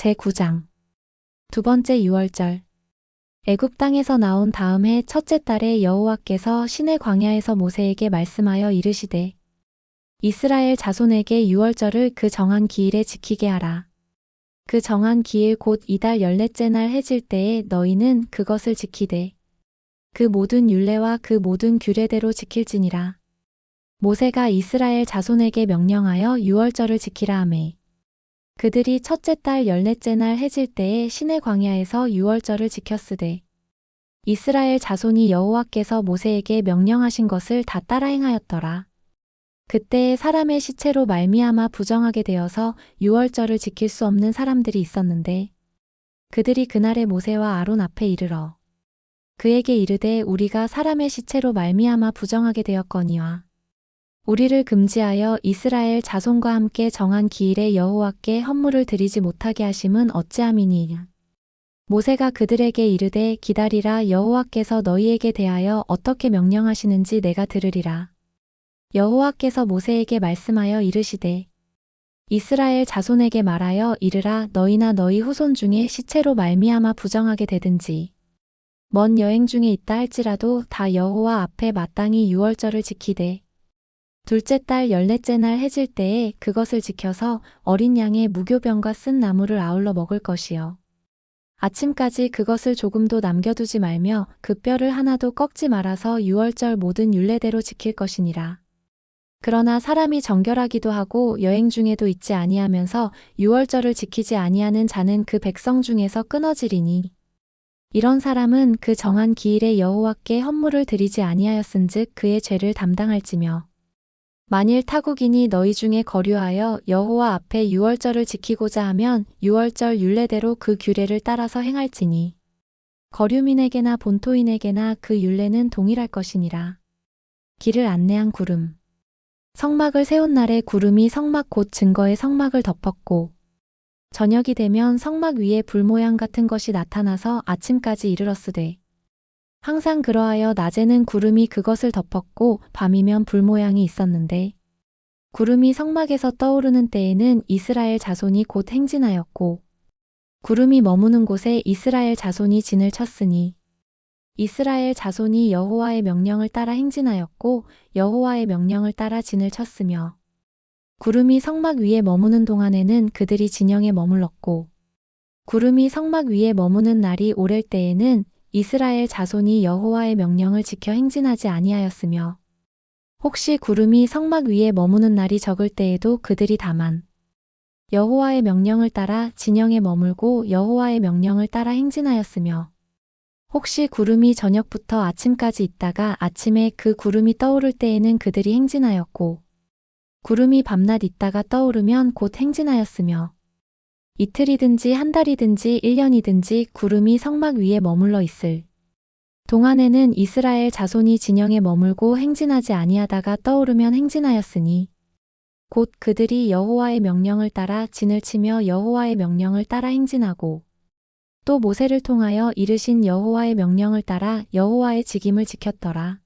제9장 두 번째 유월절 애굽 땅에서 나온 다음 해 첫째 달에 여호와께서 시내 광야에서 모세에게 말씀하여 이르시되 이스라엘 자손에게 유월절을 그 정한 기일에 지키게 하라. 그 정한 기일 곧 이달 열넷째 날 해질 때에 너희는 그것을 지키되 그 모든 율례와 그 모든 규례대로 지킬지니라. 모세가 이스라엘 자손에게 명령하여 유월절을 지키라 하매 그들이 첫째 달 열넷째 날 해질 때에 시내 광야에서 유월절을 지켰으되 이스라엘 자손이 여호와께서 모세에게 명령하신 것을 다 따라 행하였더라. 그때에 사람의 시체로 말미암아 부정하게 되어서 유월절을 지킬 수 없는 사람들이 있었는데 그들이 그날에 모세와 아론 앞에 이르러 그에게 이르되 우리가 사람의 시체로 말미암아 부정하게 되었거니와 우리를 금지하여 이스라엘 자손과 함께 정한 기일에 여호와께 헌물을 드리지 못하게 하심은 어찌함이니 모세가 그들에게 이르되 기다리라 여호와께서 너희에게 대하여 어떻게 명령하시는지 내가 들으리라. 여호와께서 모세에게 말씀하여 이르시되 이스라엘 자손에게 말하여 이르라 너희나 너희 후손 중에 시체로 말미암아 부정하게 되든지 먼 여행 중에 있다 할지라도 다 여호와 앞에 마땅히 유월절을 지키되 둘째 달 열넷째 날 해질 때에 그것을 지켜서 어린 양의 무교병과 쓴 나무를 아울러 먹을 것이요. 아침까지 그것을 조금도 남겨두지 말며 그 뼈를 하나도 꺾지 말아서 유월절 모든 율례대로 지킬 것이니라. 그러나 사람이 정결하기도 하고 여행 중에도 있지 아니하면서 유월절을 지키지 아니하는 자는 그 백성 중에서 끊어지리니 이런 사람은 그 정한 기일에 여호와께 헌물을 드리지 아니하였은즉 그의 죄를 담당할지며 만일 타국인이 너희 중에 거류하여 여호와 앞에 유월절을 지키고자 하면 유월절 율례대로 그 규례를 따라서 행할지니 거류민에게나 본토인에게나 그 율례는 동일할 것이니라. 길을 안내한 구름 성막을 세운 날에 구름이 성막 곧 증거의 성막을 덮었고 저녁이 되면 성막 위에 불 모양 같은 것이 나타나서 아침까지 이르렀으되 항상 그러하여 낮에는 구름이 그것을 덮었고 밤이면 불 모양이 있었는데 구름이 성막에서 떠오르는 때에는 이스라엘 자손이 곧 행진하였고 구름이 머무는 곳에 이스라엘 자손이 진을 쳤으니 이스라엘 자손이 여호와의 명령을 따라 행진하였고 여호와의 명령을 따라 진을 쳤으며 구름이 성막 위에 머무는 동안에는 그들이 진영에 머물렀고 구름이 성막 위에 머무는 날이 오랠 때에는 이스라엘 자손이 여호와의 명령을 지켜 행진하지 아니하였으며 혹시 구름이 성막 위에 머무는 날이 적을 때에도 그들이 다만 여호와의 명령을 따라 진영에 머물고 여호와의 명령을 따라 행진하였으며 혹시 구름이 저녁부터 아침까지 있다가 아침에 그 구름이 떠오를 때에는 그들이 행진하였고 구름이 밤낮 있다가 떠오르면 곧 행진하였으며 이틀이든지 한 달이든지 1년이든지 구름이 성막 위에 머물러 있을. 동안에는 이스라엘 자손이 진영에 머물고 행진하지 아니하다가 떠오르면 행진하였으니 곧 그들이 여호와의 명령을 따라 진을 치며 여호와의 명령을 따라 행진하고 또 모세를 통하여 이르신 여호와의 명령을 따라 여호와의 직임을 지켰더라.